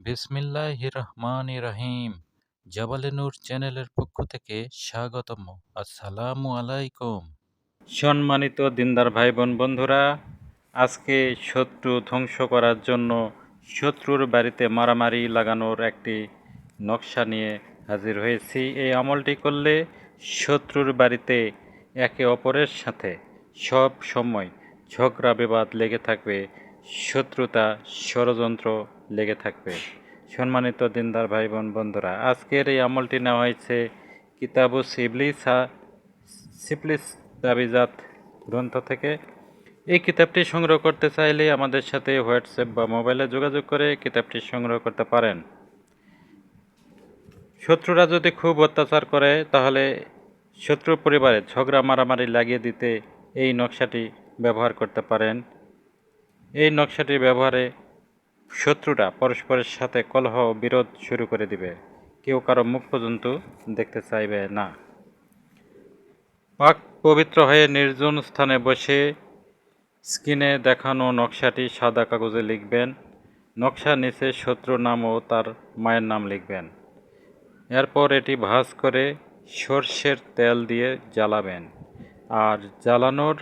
বিসমিল্লাহ রহমান রহিম জাবালে নূর চ্যানেলের পক্ষ থেকে স্বাগতম আসসালামু আলাইকুম। সম্মানিত দিনদার ভাই বোন বন্ধুরা, আজকে শত্রু ধ্বংস করার জন্য শত্রুর বাড়িতে মারামারি লাগানোর একটি নকশা নিয়ে হাজির হয়েছি। এই আমলটি করলে শত্রুর বাড়িতে একে অপরের সাথে সব সময় ঝগড়া বিবাদ লেগে থাকবে শত্রুতা ষড়যন্ত্র লেগে থাকবে। সম্মানিত দিনদার ভাই বোন বন্ধুরা, আজকের এই আমলটি নেওয়া হয়েছে কিতাবু সিবলিসা সিপলিস দাবিজাত গ্রন্থ থেকে। এই কিতাবটি সংগ্রহ করতে চাইলে আমাদের সাথে হোয়াটসঅ্যাপ বা মোবাইলে যোগাযোগ করে কিতাবটি সংগ্রহ করতে পারেন। শত্রুরা যদি খুব অত্যাচার করে, তাহলে শত্রু পরিবারে ঝগড়া, মারামারি লাগিয়ে দিতে এই নকশাটি ব্যবহার করতে পারেন। এই নকশাটি ব্যবহারে শত্রুরা পরস্পরের সাথে কলহ বিরোধ শুরু করে দিবে। কেউ কারও মুখ পর্যন্ত দেখতে চাইবে না। পাক পবিত্র হয়ে নির্জন স্থানে বসে স্ক্রিনে দেখানো নকশাটি সাদা কাগজে লিখবেন। নকশার নিচে শত্রু নাম ও তার মায়ের নাম লিখবেন। এরপর এটি ভাঁজ করে সর্ষের তেল দিয়ে জ্বালাবেন। আর জ্বালানোর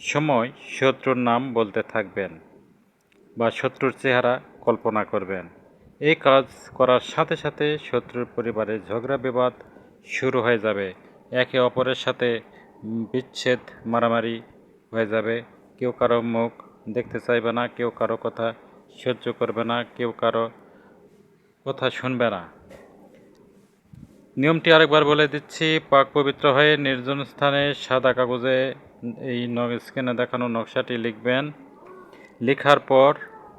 সময় শত্রুর নাম বলতে থাকবেন বা শত্রুর চেহারা কল্পনা করবেন। এই কাজ করার সাথে সাথে শত্রুর পরিবারে ঝগড়া বিবাদ শুরু হয়ে যাবে। একে অপরের সাথে বিচ্ছেদ, মারামারি হয়ে যাবে। কেউ কারও মুখ দেখতে চাইবে না, কেউ কারও কথা সহ্য করবে না, কেউ কারও কথা শুনবে না। নিয়মটি আরেকবার বলে দিচ্ছি, পাক পবিত্র হয়ে নির্জন স্থানে সাদা কাগজে এই স্ক্রিনে দেখানো নকশাটি লিখবেন। লেখার পর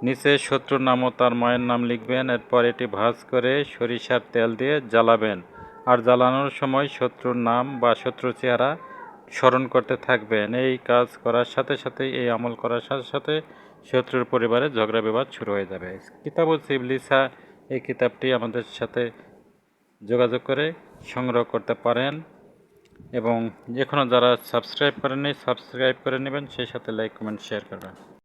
নিচে শত্রুর নাম ও তার মায়ের নাম লিখবেন। এরপর এটি ভাজ করে সরিষার তেল দিয়ে জ্বালাবেন। আর জ্বালানোর সময় শত্রুর নাম বা শত্রুর চেহারা স্মরণ করতে থাকবেন। এই কাজ করার সাথে সাথে এই আমল করার সাথে সাথে শত্রুর পরিবারে ঝগড়া বিবাদ শুরু হয়ে যাবে। কিতাবুল সিবলিসা এই কিতাবটি আমাদের সাথে যোগাযোগ করে সংগ্রহ করতে পারেন। এবং এখনও যারা সাবস্ক্রাইব করেননি সাবস্ক্রাইব করে নেবেন সেই সাথে লাইক কমেন্ট শেয়ার করবেন।